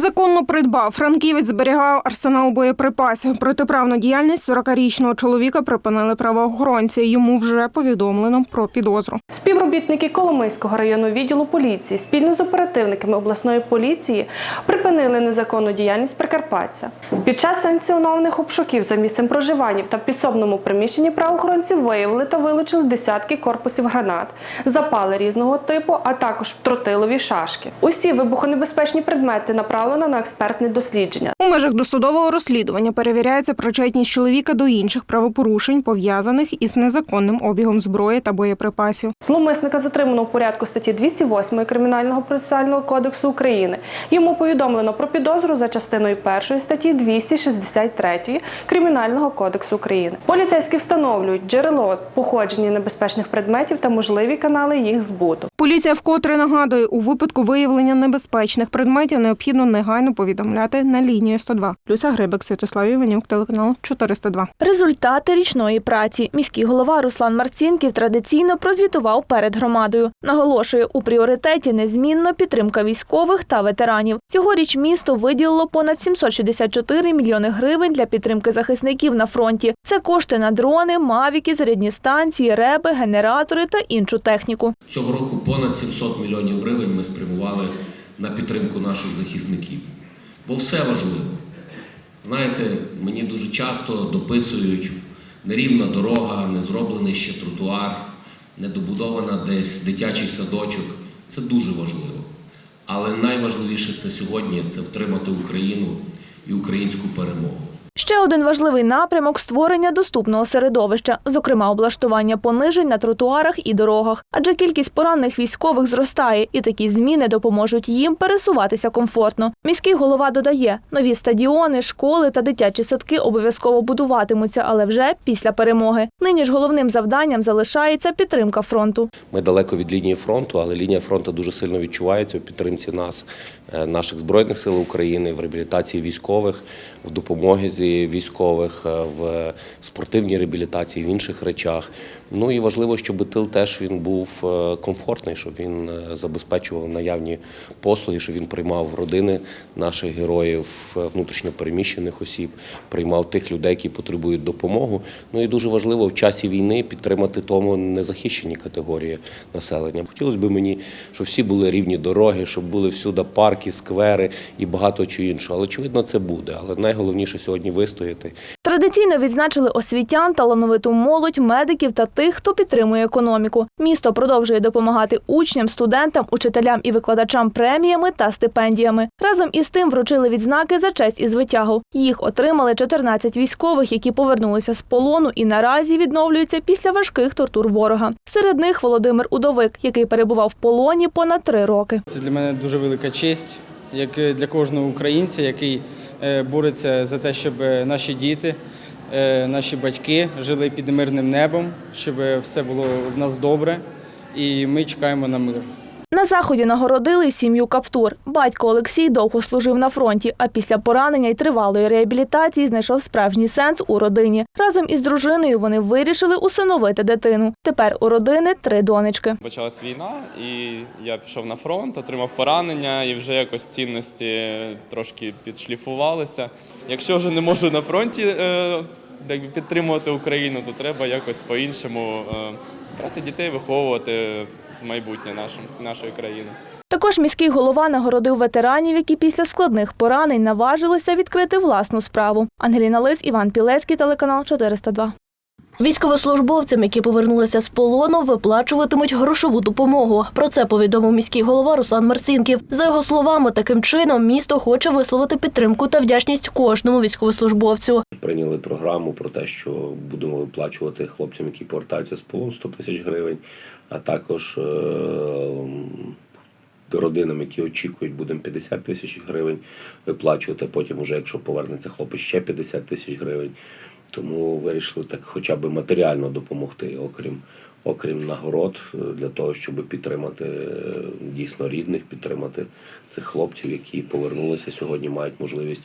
Незаконно придбав. Франківець зберігав арсенал боєприпасів. Протиправну діяльність 40-річного чоловіка припинили правоохоронці. Йому вже повідомлено про підозру. Співробітники Коломийського районного відділу поліції спільно з оперативниками обласної поліції припинили незаконну діяльність прикарпатця. Під час санкціонованих обшуків за місцем проживання та в підсобному приміщенні правоохоронці виявили та вилучили десятки корпусів гранат, запали різного типу, а також тротилові шашки. Усі вибухонебезпечні предмети направлено на експертне дослідження. У межах досудового розслідування перевіряється причетність чоловіка до інших правопорушень, пов'язаних із незаконним обігом зброї та боєприпасів. Зловмисника затримано у порядку статті 208 Кримінального процесуального кодексу України. Йому повідомлено про підозру за частиною 1 статті 263 Кримінального кодексу України. Поліцейські встановлюють джерело походження небезпечних предметів та можливі канали їх збуту. Поліція вкотре нагадує, у випадку виявлення небезпечних предметів необхідно негайно повідомляти на лінію 102. Люся Грибик, Святослав Іванюк, телеканал 402. Результати річної праці. Міський голова Руслан Марцінків традиційно прозвітував перед громадою. Наголошує, у пріоритеті незмінно підтримка військових та ветеранів. Цьогоріч місто виділило понад 764 мільйони гривень для підтримки захисників на фронті. Це кошти на дрони, мавіки, зарядні станції, реби, генератори та іншу техніку. Цього року понад 700 мільйонів гривень ми спрямували на підтримку наших захисників. Бо все важливо. Знаєте, мені дуже часто дописують нерівна дорога, не зроблений ще тротуар, недобудована десь дитячий садочок. Це дуже важливо. Але найважливіше це сьогодні це втримати Україну і українську перемогу. Ще один важливий напрямок створення доступного середовища, зокрема облаштування понижень на тротуарах і дорогах. Адже кількість поранених військових зростає, і такі зміни допоможуть їм пересуватися комфортно. Міський голова додає, нові стадіони, школи та дитячі садки обов'язково будуватимуться, але вже після перемоги. Нині ж головним завданням залишається підтримка фронту. Ми далеко від лінії фронту, але лінія фронту дуже сильно відчувається у підтримці нас, е, наших збройних сил України, в реабілітації військових, в допомозі військових, е, в спортивній реабілітації, в інших речах. Ну і важливо, щоб тил теж він був е, комфортний, щоб він е, забезпечував наявні послуги, щоб він приймав родини наших героїв, е, внутрішньопереміщених осіб, приймав тих людей, які потребують допомогу. Ну і дуже важливо в часі війни підтримати тому незахищені категорії населення. Хотілося б мені, щоб всі були рівні дороги, щоб були всюди парки, сквери і багато чого іншого. Але очевидно, це буде. Але найголовніше сьогодні вистояти. Традиційно відзначили освітян, талановиту молодь, медиків та тих, хто підтримує економіку. Місто продовжує допомагати учням, студентам, учителям і викладачам преміями та стипендіями. Разом із тим вручили відзнаки за честь і звитягу. Їх отримали 14 військових, які повернулися з полону і наразі відновлюються після важких тортур ворога. Серед них Володимир Удовик, який перебував в полоні понад три роки. Це для мене дуже велика честь, як для кожного українця, який бореться за те, щоб е, наші діти, е, наші батьки жили під мирним небом, щоб все було в нас добре, і ми чекаємо на мир. На заході нагородили сім'ю Каптур. Батько Олексій довго служив на фронті, а після поранення й тривалої реабілітації знайшов справжній сенс у родині. Разом із дружиною вони вирішили усиновити дитину. Тепер у родини три донечки. Почалась війна, і я пішов на фронт, отримав поранення, і вже якось цінності трошки підшліфувалися. Якщо вже не можу на фронті е, підтримувати Україну, то треба якось по-іншому е, брати дітей, виховувати майбутнє нашим, нашої країни. Також міський голова нагородив ветеранів, які після складних поранень наважилися відкрити власну справу. Ангеліна Лис, Іван Пілецький, телеканал 402. Військовослужбовцям, які повернулися з полону, виплачуватимуть грошову допомогу. Про це повідомив міський голова Руслан Марцінків. За його словами, таким чином місто хоче висловити підтримку та вдячність кожному військовослужбовцю. Прийняли програму про те, що будемо виплачувати хлопцям, які повертаються з полону 100 тисяч гривень, а також е, родинам, які очікують, будемо 50 тисяч гривень виплачувати. Потім, уже якщо повернеться хлопець, ще 50 тисяч гривень. Тому вирішили так, хоча б матеріально допомогти, окрім окрім нагород, е, для того, щоб підтримати е, дійсно рідних, підтримати цих хлопців, які повернулися сьогодні, мають можливість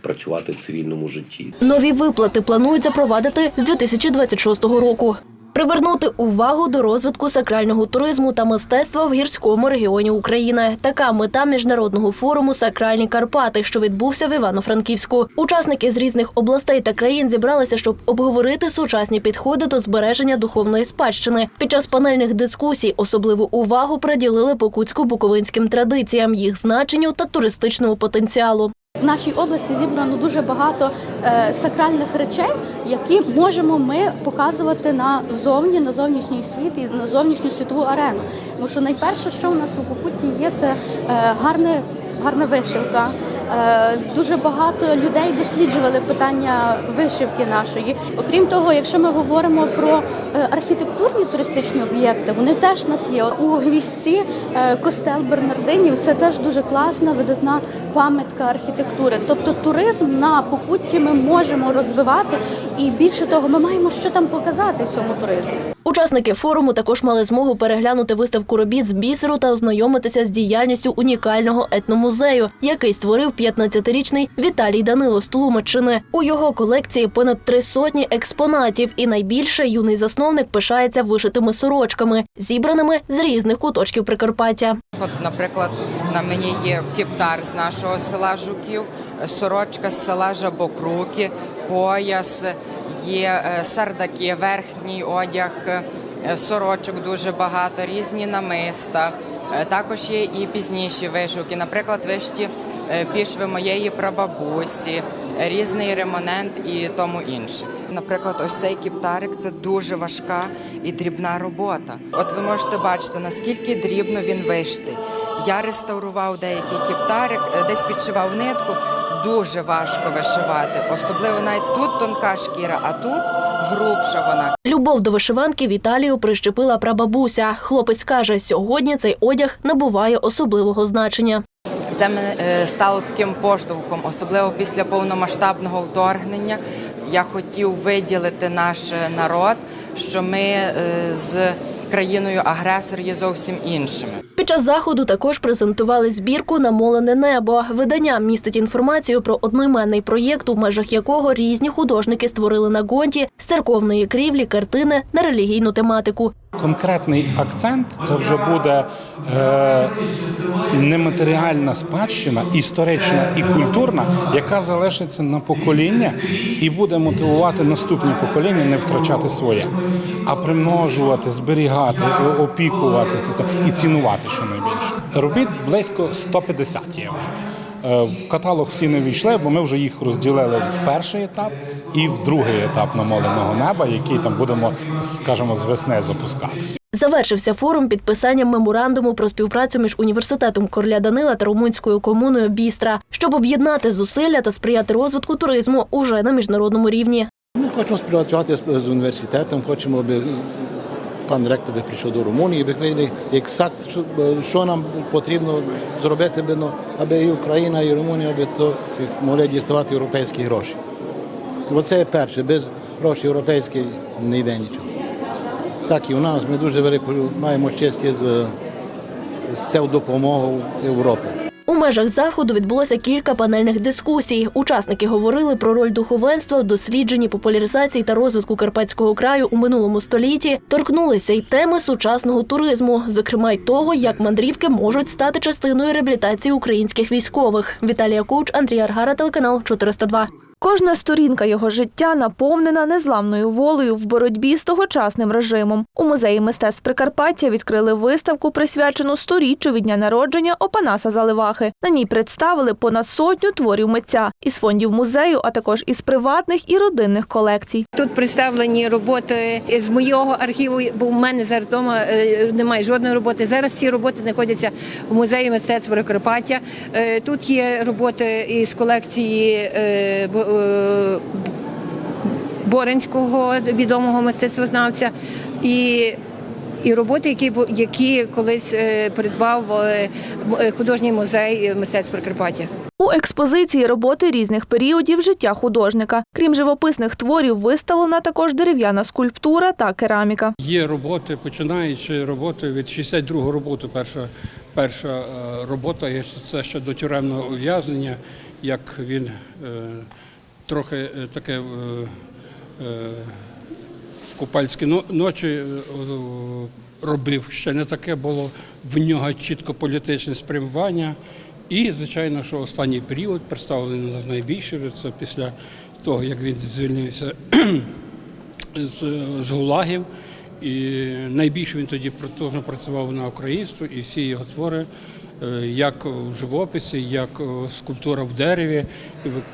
працювати в цивільному житті. Нові виплати планують запровадити з 2026 року. Привернути увагу до розвитку сакрального туризму та мистецтва в гірському регіоні України. Така мета міжнародного форуму Сакральні Карпати, що відбувся в Івано-Франківську. Учасники з різних областей та країн зібралися, щоб обговорити сучасні підходи до збереження духовної спадщини. Під час панельних дискусій особливу увагу приділили покутсько-буковинським традиціям, їх значенню та туристичному потенціалу. В нашій області зібрано дуже багато сакральних речей, які можемо ми показувати на зовні, на зовнішній світ і на зовнішню світову арену. Тому що найперше, що у нас у Покутті є, це е, гарне, гарна вишивка. Е, Дуже багато людей досліджували питання вишивки нашої. Окрім того, якщо ми говоримо про е, архітектурні туристичні об'єкти, вони теж в нас є. У гвіздці е, костел Бернардинів це теж дуже класна, видатна пам'ятка архітектури. Тобто туризм на Покутті ми можемо розвивати, і більше того, ми маємо що там показати в цьому туризмі. Учасники форуму також мали змогу переглянути виставку робіт з бісеру та ознайомитися з діяльністю унікального етномузею, який створив 15-річний Віталій Данило з Тлумаччини. У його колекції понад три сотні експонатів, і найбільше юний засновник пишається вишитими сорочками, зібраними з різних куточків Прикарпаття. От, наприклад, на мені є кептар з нашого села Жуків, сорочка з села Жабокруки, пояс, є е, сардаки, верхній одяг, е, сорочок дуже багато, різні намиста. Е, Також є і пізніші вишивки, наприклад, вишті пішви моєї прабабусі, різний ремонент і тому інше. Наприклад, ось цей кіптарик це дуже важка і дрібна робота. От ви можете бачити, наскільки дрібно він виштий. Я реставрував деякий кіптарик, десь підшивав нитку. Дуже важко вишивати, особливо навіть тут тонка шкіра, а тут грубша вона. Любов до вишиванки Віталію прищепила прабабуся. Хлопець каже, сьогодні цей одяг набуває особливого значення. Це мене стало таким поштовхом, особливо після повномасштабного вторгнення. Я хотів виділити наш е, народ, що ми е, з країною агресор є зовсім іншими. Під час заходу також презентували збірку Намолене небо. Видання містить інформацію про одноіменний проєкт, у межах якого різні художники створили на гонті з церковної крівлі картини на релігійну тематику. Конкретний акцент це вже буде е, нематеріальна спадщина, історична і культурна, яка залишиться на покоління і буде мотивувати наступні покоління не втрачати своє, а примножувати, зберігати, опікуватися цим і цінувати щонайбільше. Робіт близько 150 є вже. Е, В каталог всі не війшли, бо ми вже їх розділили в перший етап і в другий етап намоленого неба, який там будемо, скажімо, з весни запускати. Завершився форум підписанням меморандуму про співпрацю між університетом Короля Данила та румунською комуною Бістра, щоб об'єднати зусилля та сприяти розвитку туризму уже на міжнародному рівні. Ми хочемо співпрацювати з, з університетом, хочемо, аби пан ректор би прийшов до Румунії, би видали, ексакт, що, нам потрібно зробити, би, аби і Україна, і Румунія аби то могли діставати європейські гроші. Оце перше, без грошей європейських не йде нічого. Так і у нас ми дуже велику маємо щастя з, з цією допомогою Європи. Межах заходу відбулося кілька панельних дискусій. Учасники говорили про роль духовенства в дослідженні популяризації та розвитку карпатського краю у минулому столітті. Торкнулися й теми сучасного туризму, зокрема й того, як мандрівки можуть стати частиною реабілітації українських військових. Віталія Коуч, Андрій Аргара, телеканал 402. Кожна сторінка його життя наповнена незламною волею в боротьбі з тогочасним режимом. У музеї мистецтв Прикарпаття відкрили виставку, присвячену сторіччю від дня народження Опанаса Заливахи. На ній представили понад сотню творів митця із фондів музею, а також із приватних і родинних колекцій. Тут представлені роботи з моєго архіву, бо в мене зараз вдома е, немає жодної роботи. Зараз ці роботи знаходяться в музеї мистецтв Прикарпаття. Е, Тут є роботи із колекції е, Боринського відомого мистецтвознавця і. І роботи, які які колись е, придбав е, художній музей мистецтв Прикарпаття. У експозиції роботи різних періодів життя художника. Крім живописних творів, виставлена також дерев'яна скульптура та кераміка. Є роботи, починаючи роботи від 62-го роботи. Перша, перша робота є це ще до тюремного ув'язнення, як він трохи е, таке е, е, купальські ночі робив. Ще не таке було в нього чітко політичне спрямування. І, звичайно, що останній період представлений нас найбільше це після того, як він звільнився з, з гулагів. І найбільше він тоді працював на українство, і всі його твори, як в живописі, як скульптура в дереві,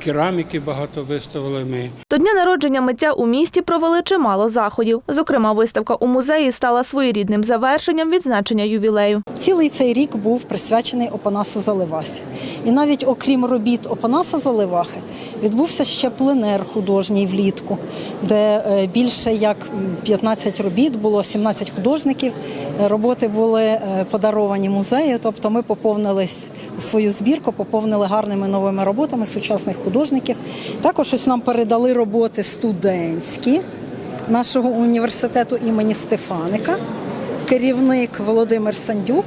кераміки багато виставили ми. До дня народження митця у місті провели чимало заходів. Зокрема, виставка у музеї стала своєрідним завершенням відзначення ювілею. Цілий цей рік був присвячений Опанасу Заливасі. І навіть окрім робіт Опанаса Заливахи, відбувся ще пленер художній влітку, де е, більше як 15 робіт було 17 художників. Роботи були е, подаровані музею, тобто ми поповнили свою збірку, поповнили гарними новими роботами сучасних художників. Також ось нам передали роботи студентські нашого університету імені Стефаника, керівник Володимир Сандюк.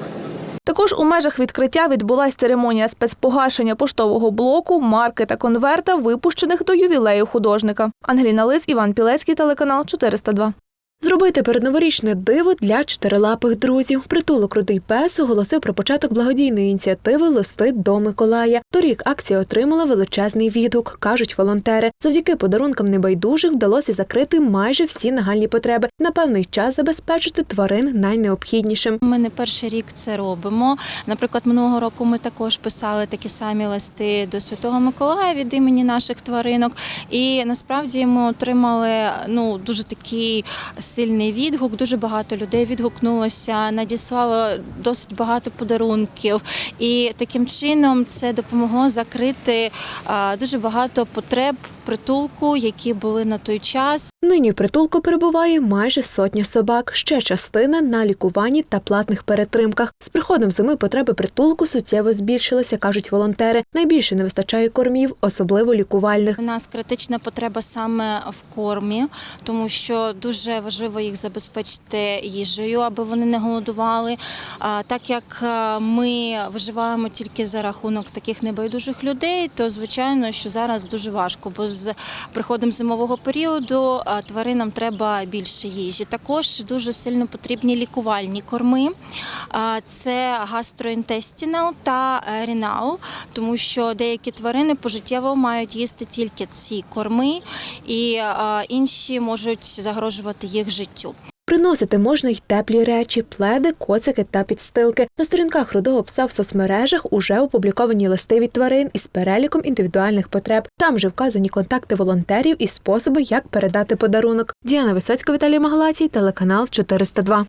Також у межах відкриття відбулася церемонія спецпогашення поштового блоку, марки та конверта, випущених до ювілею художника. Ангеліна Лис, Іван Пілецький, телеканал 402. Зробити передноворічне диво для чотирилапих друзів. Притулок Рудий пес оголосив про початок благодійної ініціативи Листи до Миколая. Торік акція отримала величезний відгук, кажуть волонтери. Завдяки подарункам небайдужих вдалося закрити майже всі нагальні потреби. На певний час забезпечити тварин найнеобхіднішим. Ми не перший рік це робимо. Наприклад, минулого року ми також писали такі самі листи до Святого Миколая від імені наших тваринок. І насправді ми отримали ну дуже такий сильний відгук. Дуже багато людей відгукнулося, надіслало досить багато подарунків. І таким чином це допомогло закрити дуже багато потреб притулку, які були на той час. Нині в притулку перебуває майже сотня собак. Ще частина на лікуванні та платних перетримках. З приходом зими потреби притулку суттєво збільшилися, кажуть волонтери. Найбільше не вистачає кормів, особливо лікувальних. У нас критична потреба саме в кормі, тому що дуже важливо їх забезпечити їжею, аби вони не голодували. Так як е, ми виживаємо тільки за рахунок таких небайдужих людей, то звичайно, що зараз дуже важко, бо з приходом зимового періоду е, тваринам треба більше їжі. Також дуже сильно потрібні лікувальні корми. Це гастроінтестінал та рінау, тому що деякі тварини пожиттєво мають їсти тільки ці корми, і інші можуть загрожувати їх життю. Приносити можна й теплі речі, пледи, коцики та підстилки. На сторінках рудого пса в соцмережах уже опубліковані листи від тварин із переліком індивідуальних потреб. Там же вказані контакти волонтерів і способи, як передати подарунок. Діана Висоцька, Віталій Магалатій, телеканал 402.